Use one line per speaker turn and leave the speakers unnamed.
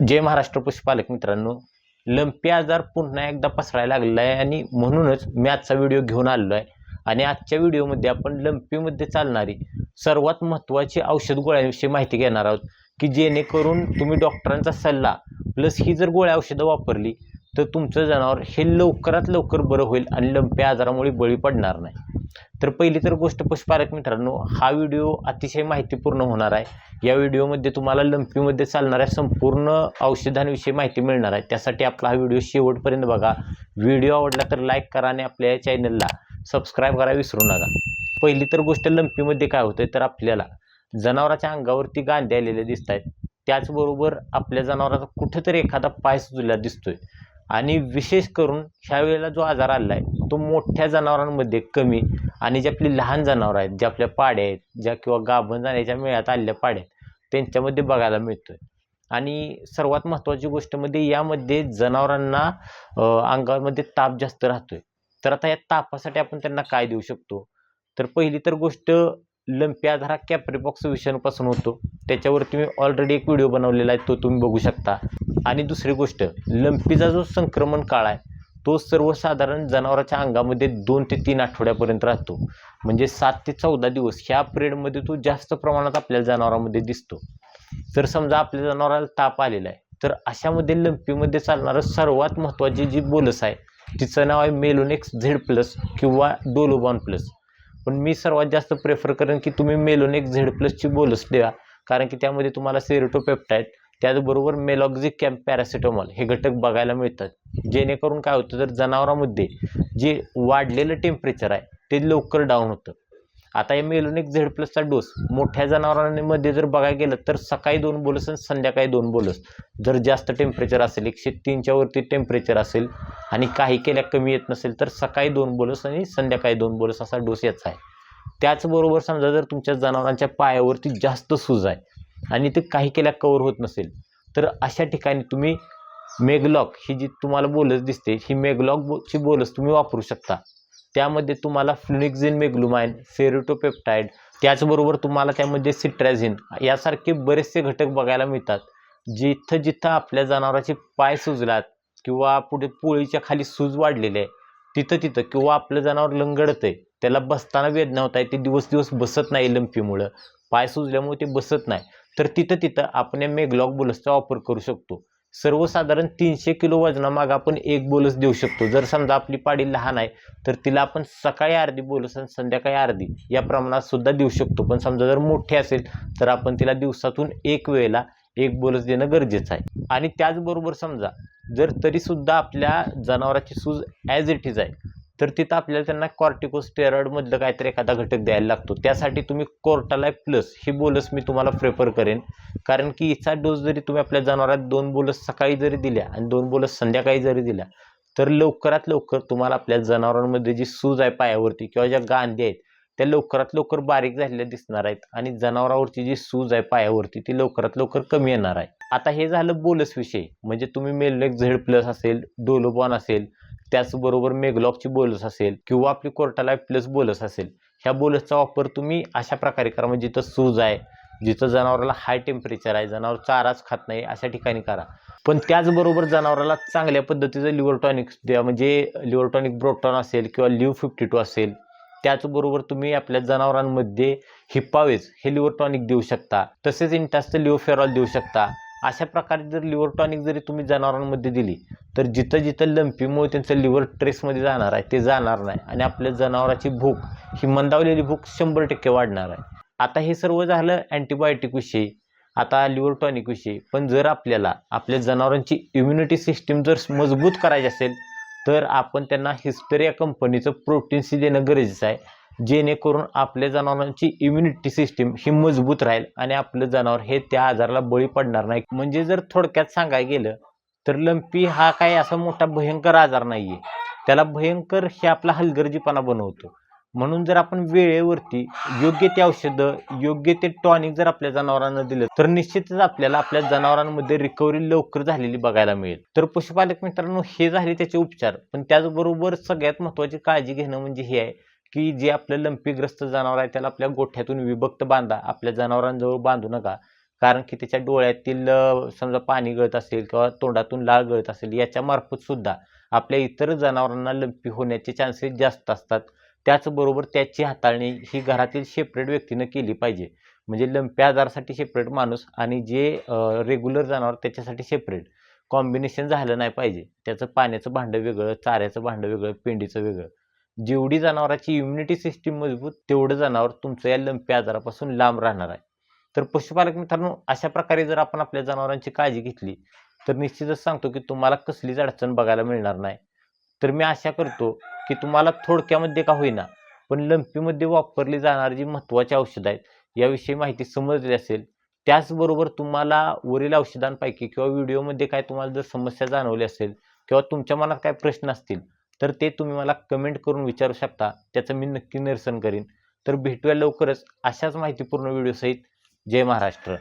जय महाराष्ट्र पशुपालक मित्रांनो. लंपी आजार पुन्हा एकदा पसरायला लागलेला आहे आणि म्हणूनच मी आजचा व्हिडिओ घेऊन आलेलो आहे आणि आजच्या व्हिडिओमध्ये आपण लंपीमध्ये चालणारी सर्वात महत्त्वाची औषध गोळ्यांविषयी माहिती घेणार आहोत. की जेणेकरून तुम्ही डॉक्टरांचा सल्ला प्लस ही जर गोळ्या औषधं वापरली तर तुमचं जनावर हे लवकरात लवकर बरं होईल आणि लंपी आजारामुळे बळी पडणार नाही. तर पहिली तर गोष्ट पशुपालक मित्रांनो हा व्हिडिओ अतिशय माहितीपूर्ण होणार आहे. या व्हिडिओमध्ये तुम्हाला लंपीमध्ये चालणाऱ्या संपूर्ण औषधांविषयी माहिती मिळणार आहे. त्यासाठी आपला हा व्हिडिओ शेवटपर्यंत बघा. व्हिडिओ आवडला तर लाईक करा आणि आपल्या या चॅनलला सबस्क्राईब करा विसरू नका. पहिली तर गोष्ट लंपीमध्ये काय होतं तर आपल्याला जनावराच्या अंगावरती गांधी आलेले दिसत आहेत त्याचबरोबर आपल्या जनावराचा कुठेतरी एखादा पाय सुजलेला दिसतोय. आणि विशेष करून ह्या वेळेला जो आजार आला आहे तो मोठ्या जनावरांमध्ये कमी आणि जे आपली लहान जनावरं आहेत जे आपल्या पाड्या आहेत ज्या किंवा गाभण जाण्याच्या मेळ्यात आलेल्या पाड्या आहेत त्यांच्यामध्ये बघायला मिळतो आहे आणि सर्वात महत्त्वाची गोष्ट म्हणजे यामध्ये जनावरांना अंगामध्ये ताप जास्त राहतो आहे तर आता या तापासाठी आपण त्यांना काय देऊ शकतो? तर पहिली तर गोष्ट लंपी आधार हा कॅप्रिपॉक्स विषाणूपासून होतो. त्याच्यावरती मी ऑलरेडी एक व्हिडिओ बनवलेला आहे तो तुम्ही बघू शकता. आणि दुसरी गोष्ट लंपीचा जो संक्रमण काळ आहे तो सर्वसाधारण जनावराच्या अंगामध्ये दोन ते तीन आठवड्यापर्यंत राहतो. म्हणजे सात ते चौदा दिवस ह्या पिरियडमध्ये तो जास्त प्रमाणात आपल्या जनावरांमध्ये दिसतो. तर समजा आपल्या जनावराला ताप आलेला आहे तर अशामध्ये लंपीमध्ये चालणारं सर्वात महत्त्वाची जी बोलस आहे तिचं नाव आहे मेलोनेक्स झेड प्लस किंवा डोलोबॉन प्लस. पण मी सर्वात जास्त प्रेफर करेन की तुम्ही मेलोनेक्स झेड प्लसची बोलस द्या कारण की त्यामध्ये तुम्हाला सेरोटोपेप्टाईट त्याचबरोबर मेलॉक्झिक कॅम्प पॅरासिटामॉल हे घटक बघायला मिळतात. जेणेकरून काय होतं तर जनावरांमध्ये जे वाढलेलं टेम्परेचर आहे ते लवकर डाऊन होतं. आता या मेलोनिक झेड प्लसचा डोस मोठ्या जनावरांमध्ये जर बघायला गेलं तर सकाळी दोन बोलस आणि संध्याकाळी दोन बोलस. जर जास्त टेम्परेचर असेल एकशे तीनच्या वरती टेम्परेचर असेल आणि काही केल्या कमी येत नसेल तर सकाळी दोन बोलस आणि संध्याकाळी दोन बोलस असा डोस याचा आहे. त्याचबरोबर समजा जर तुमच्या जनावरांच्या पायावरती जास्त सूज आहे आणि ते काही केल्या कवर होत नसेल. तर अशा ठिकाणी तुम्ही मेगलॉक ही जी तुम्हाला बोलस दिसते ही मेगलॉकची बोलस तुम्ही वापरू शकता. त्यामध्ये तुम्हाला फ्लुनिक्झिन मेग्लुमाइन फेरोटोपेप्टाईड त्याचबरोबर तुम्हाला त्यामध्ये सिट्रॅझिन यासारखे बरेचसे घटक बघायला मिळतात. जिथं जिथं आपल्या जनावराचे पाय सुजलात किंवा पुढे पोळीच्या खाली सूज वाढलेले आहे तिथं तिथं किंवा आपलं जनावर लंगडतं आहे त्याला बसताना वेदना होत आहे ते दिवस दिवस बसत नाही लंपीमुळं. पाय सुजल्यामुळे ते बसत नाही. तर तिथं तिथं आपण या मेगलॉक बोलसचा वापर करू शकतो. सर्वसाधारण तीनशे किलो वजनामाग आपण एक बोलस देऊ शकतो. जर समजा आपली पाडी लहान आहे तर तिला आपण सकाळी अर्धी बोलस आणि संध्याकाळी अर्धी या प्रमाणात सुद्धा देऊ शकतो. पण समजा जर मोठी असेल तर आपण तिला दिवसातून एक वेळेला एक बोलस देणं गरजेचं आहे. आणि त्याचबरोबर समजा जर तरीसुद्धा आपल्या जनावराची सूज ॲज इट इज आहे तर तिथं आपल्याला त्यांना कॉर्टिकोस्टेरॉइडमधलं काहीतरी एखादा घटक द्यायला लागतो. त्यासाठी तुम्ही कोर्टालाय प्लस ही बोलस मी तुम्हाला प्रेफर करेन. कारण की हिचा डोस जरी तुम्ही आपल्या जनावरात दोन बोलस सकाळी जरी दिल्या आणि दोन बोलस संध्याकाळी जरी दिल्या तर लवकरात लवकर तुम्हाला आपल्या जनावरांमध्ये जी सूज आहे पायावरती किंवा ज्या गांधी आहेत त्या लवकरात लवकर बारीक झालेल्या दिसणार आहेत आणि जनावरावरची जी सूज आहे पायावरती ती लवकरात लवकर कमी येणार आहे. आता हे झालं बोलस विषय. म्हणजे तुम्ही मेलनेक झेड प्लस असेल डोलोबॉन असेल त्याचबरोबर मेगलॉकची बोलस असेल किंवा आपली कोर्टाला प्लस बोलस असेल ह्या बोलसचा वापर तुम्ही अशा प्रकारे करा. म्हणजे जिथं सूज आहे जिथं जनावराला हाय टेम्परेचर आहे जनावर चाराच खात नाही अशा ठिकाणी करा. पण त्याचबरोबर जनावराला चांगल्या पद्धतीचं लिव्हर टॉनिक द्या. म्हणजे लिव्हर टॉनिक ब्रोटॉन असेल किंवा लिव्ह फिफ्टी टू असेल त्याचबरोबर तुम्ही आपल्या जनावरांमध्ये हिप्पावेज हे लिव्हर टॉनिक देऊ शकता. तसेच इंटास्टल लिओफेरॉल देऊ शकता. अशा प्रकारे जर लिव्हर टॉनिक जरी तुम्ही जनावरांमध्ये दिली तर जिथं जिथं लंपीमुळे त्यांचं लिव्हर ट्रेसमध्ये जाणार आहे ते जाणार नाही. आणि आपल्या जनावराची भूक ही मंदावलेली भूक शंभर टक्के वाढणार आहे. आता हे सर्व झालं अँटीबायोटिकविषयी आता लिव्हर टॉनिकविषयी पण जर आपल्याला आपल्या जनावरांची इम्युनिटी सिस्टीम जर मजबूत करायची असेल तर आपण त्यांना हिस्टेरिया कंपनीचं प्रोटीन्सी देणं गरजेचं आहे. जेणेकरून आपल्या जनावरांची इम्युनिटी सिस्टीम ही मजबूत राहील आणि आपलं जनावर हे त्या आजाराला बळी पडणार नाही. म्हणजे जर थोडक्यात सांगायला गेलं तर लंपी हा काही असा मोठा भयंकर आजार नाही आहे त्याला भयंकर हे आपला हलगर्जीपणा बनवतो. म्हणून जर आपण वेळेवरती योग्य ते औषधं योग्य ते टॉनिक जर आपल्या जनावरांना दिलं तर निश्चितच आपल्याला आपल्या जनावरांमध्ये रिकव्हरी लवकर झालेली बघायला मिळेल. तर पशुपालक मित्रांनो हे झाले त्याचे उपचार. पण त्याचबरोबर सगळ्यात महत्त्वाची काळजी घेणं म्हणजे हे आहे की जे आपलं लंपीग्रस्त जनावर आहे त्याला आपल्या गोठ्यातून विभक्त बांधा. आपल्या जनावरांजवळ बांधू नका. कारण की त्याच्या डोळ्यातील समजा पाणी गळत असेल किंवा तोंडातून लाळ गळत असेल याच्या मार्फत सुद्धा आपल्या इतर जनावरांना लंपी होण्याचे चान्सेस जास्त असतात. त्याचबरोबर त्याची हाताळणी ही घरातील सेपरेट व्यक्तीनं केली पाहिजे. म्हणजे लंपी आजारासाठी सेपरेट माणूस आणि जे रेग्युलर जनावर त्याच्यासाठी सेपरेट कॉम्बिनेशन झालं नाही पाहिजे. त्याचं पाण्याचं भांडं वेगळं चाऱ्याचं भांडं वेगळं पेंडीचं वेगळं. जेवढी जनावराची इम्युनिटी सिस्टीम मजबूत तेवढं जनावर तुमचं या लंपी आजारापासून लांब राहणार आहे. तर पशुपालक मित्रांनो अशा प्रकारे जर आपण आपल्या जनावरांची काळजी घेतली तर निश्चितच सांगतो की तुम्हाला कसलीच अडचण बघायला मिळणार नाही. तर मी आशा करतो की तुम्हाला थोडक्यामध्ये का होईना पण लंपीमध्ये वापरली जाणारी जी महत्त्वाची औषधं आहेत याविषयी माहिती समजली असेल त्याचबरोबर तुम्हाला वरील औषधांपैकी किंवा व्हिडिओमध्ये काय तुम्हाला जर समस्या जाणवली असेल किंवा तुमच्या मनात काय प्रश्न असतील तर ते तुम्ही मला कमेंट करून विचारू शकता त्याचं मी नक्की निरसन करीन. तर भेटूया लवकरच अशाच माहितीपूर्ण व्हिडिओसहित जय महाराष्ट्र.